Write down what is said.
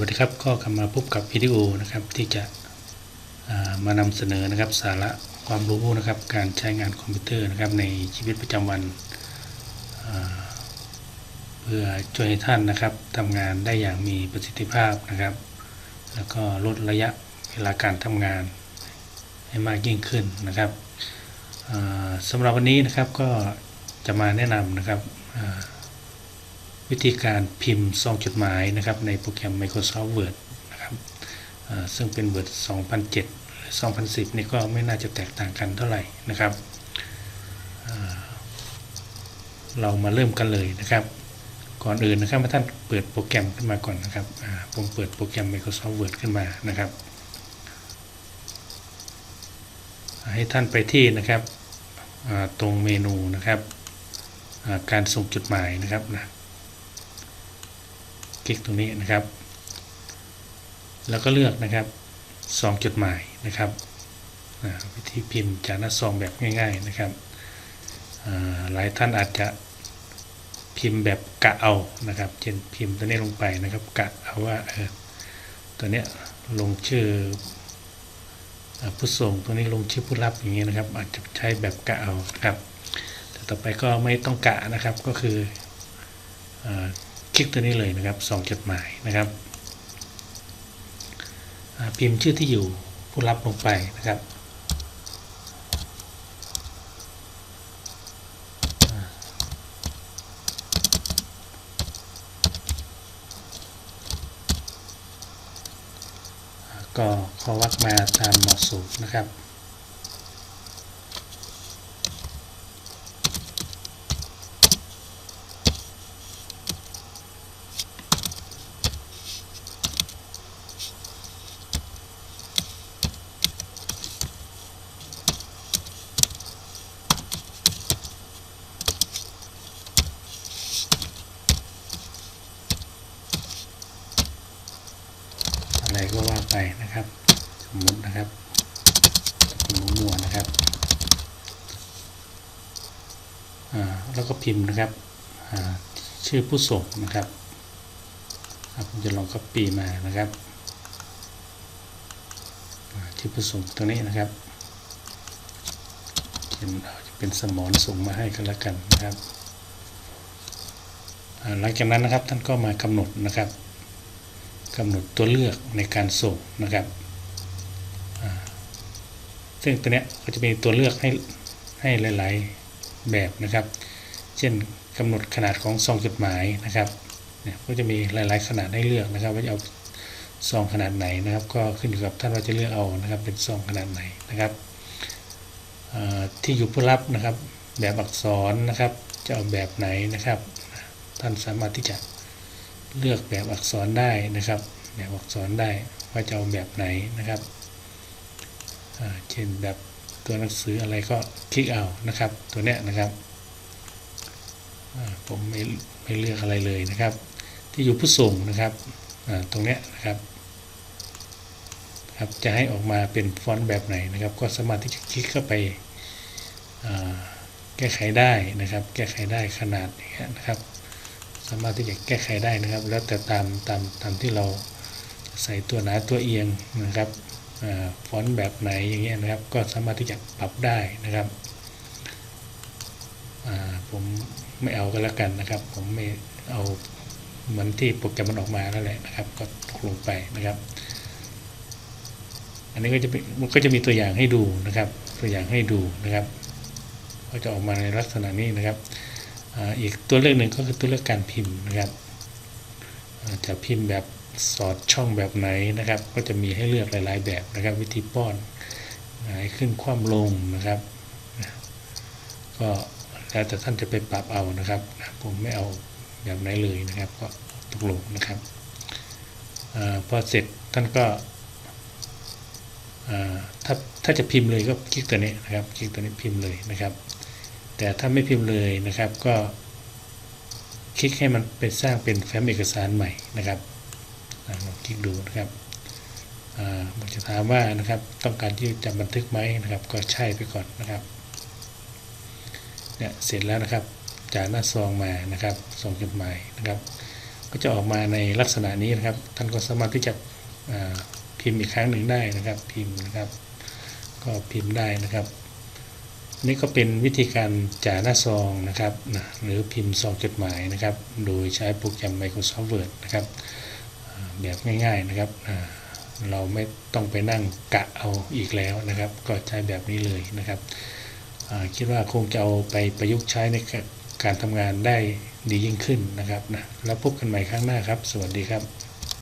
วัสดีครับก็กลับมาพบกับวิดีโอนะครับที่จะามานำเสนอนะครับสาระความรู้นะครับการใช้งานคอมพิวเตอร์นะครับในชีวิตประจำวัน เพื่อช่วยให้ท่านนะครับทำงานได้อย่างมีประสิทธิภาพนะครับ แล้วก็ลดระยะเวลาการทำงานให้มากยิ่งขึ้นนะครับอ่าสำหรับวันนี้นะครับก็จะมาแนะนำนะครับ วิธีการพิมพ์ซองจดหมายนะครับในโปรแกรม Microsoft Word นะครับซึ่งเป็น Word 2007หรือ2010 นี่ก็ไม่น่าจะแตกต่างกันเท่าไหร่นะครับ เรามาเริ่มกันเลยนะครับ ก่อนอื่นนะครับท่านเปิดโปรแกรมขึ้นมาก่อนนะครับผมเปิดโปรแกรม Microsoft Word ขึ้นมานะครับ ให้ท่านไปที่นะครับตรงเมนูนะครับการส่งจดหมายนะครับนะ คลิกตรงนี้นะครับ แล้วก็เลือกนะครับซองจดหมายนะครับวิธีพิมพ์จากหน้าซองแบบง่าย ๆนะครับหลายท่านอาจจะพิมพ์แบบกะเอานะครับเช่นพิมพ์ตัวนี้ลงไปนะครับกะเอาว่าเออตัวเนี้ยลงชื่ออผู้ส่งตัวนี้ลงชื่อผู้รับอย่างเงี้ยนะครับ อาจจะใช้แบบกะเอานะครับแต่ต่อไปก็ไม่ต้องกะนะครับก็คืออ คลิกตัวนี้เลยนะครับส่องจดหมายนะครับพิมพ์ชื่อที่อยู่ผู้รับลงไปนะครับอ่าอ่าก็ขอวักมาตามเหมาะสมนะครับ ก็ว่าไปนะครับ สมมตินะครับหมูมัวๆนะครับอ่าแล้วก็พิมพ์นะครับชื่อผู้ส่งนะครับผมจะลอง copy มานะครับชื่อผู้ส่งตรงนี้นะครับเช่นเอาจะเป็นสมอนส่งมาให้กันแล้วกันนะครับหลังจากนั้นนะครับท่านก็มากำหนดนะครับ กำหนดตัวเลือกในการส่งนะครับ ซึ่งตัวเนี้ยก็จะมีตัวเลือกให้ให้หลาย ๆ แบบนะครับ เช่นกำหนดขนาดของซองจดหมายนะครับเนี่ยก็จะมีหลาย ๆ ขนาดให้เลือกนะครับ ว่าจะเอาซองขนาดไหนนะครับ ก็ขึ้นอยู่กับท่านว่าจะเลือกเอานะครับ เป็นซองขนาดไหนนะครับที่อยู่ผู้รับนะครับ แบบอักษรนะครับ จะเอาแบบไหนนะครับ ท่านสามารถที่จะ เลือกแบบอักษรได้นะครับ แบบอักษรได้ว่าจะเอาแบบไหนนะครับเช่นแบบตัวหนังสืออะไรก็คลิกเอานะครับ ตัวเนี้ยนะครับผมไม่ไม่เลือกอะไรเลยนะครับ ที่อยู่ผู้ส่งนะครับตรงเนี้ยนะครับครับจะให้ออกมาเป็นฟอนต์แบบไหนนะครับ ก็สามารถที่จะคลิกเข้าไปแก้ไขได้นะครับ แก้ไขได้ขนาดอย่างเงี้ยนะครับ สามารถที่จะแก้ไขได้นะครับ แล้วแต่ตามตามตามที่เราใส่ตัวหนาตัวเอียงนะครับอฟอนต์แบบไหนอย่างเงี้ยนะครับ ก็สามารถที่จะปรับได้นะครับผมไม่เอาก็แล้วกันนะครับ ผมไม่เอาเหมือนที่โปรแกรมมันออกมาแล้วแหละนะครับ ก็ลงไปนะครับ อันนี้ก็จะเป็นมันก็จะมีตัวอย่างให้ดูนะครับ ตัวอย่างให้ดูนะครับ ก็จะออกมาในลักษณะนี้นะครับ อีกตัวเลือกหนึ่งก็คือตัวเลือกการพิมพ์นะครับจะพิมพ์แบบสอดช่องแบบไหนนะครับ ก็จะมีให้เลือกหลาย ๆ แบบนะครับ วิธีป้อนหงายขึ้นคว่ำลงนะครับ ก็แล้วแต่ท่านจะไปปรับเอานะครับ ผมไม่เอาแบบไหนเลยนะครับ ก็ตกลงนะครับอพอเสร็จท่านก็ถ้าถ้าจะพิมพ์เลยก็คลิกตัวนี้นะครับ คลิกตัวนี้พิมพ์เลยนะครับ แต่ถ้าไม่พิมพ์เลยนะครับ ก็ คลิกให้มันเป็นสร้างเป็นแฟ้มเอกสารใหม่นะครับลองคลิกดูนะครับอามันจะถามว่านะครับต้องการที่จะบันทึกไหมนะครับ ก็ใช่ไปก่อนนะครับเนี่ยเสร็จแล้วนะครับ จากหน้าซองมานะครับซองจดหมายนะครับ ก็จะออกมาในลักษณะนี้นะครับ ท่านก็สามารถที่จะพิมพ์อีกครั้งหนึ่งได้นะครับ พิมพ์นะครับ ก็พิมพ์ได้นะครับ นี่ก็เป็นวิธีการจ่าหน้าซองนะครับนะหรือพิมพ์ซองจดหมายนะครับ โดยใช้โปรแกรม Microsoft Word นะครับแบบง่ายๆนะครับเราไม่ต้องไปนั่งกะเอาอีกแล้วนะครับ ก็ใช้แบบนี้เลยนะครับคิดว่าคงจะเอาไปประยุกต์ใช้ในการทำงานได้ดียิ่งขึ้นนะครับนะแล้วพบกันใหม่ครั้งหน้าครับ สวัสดีครับ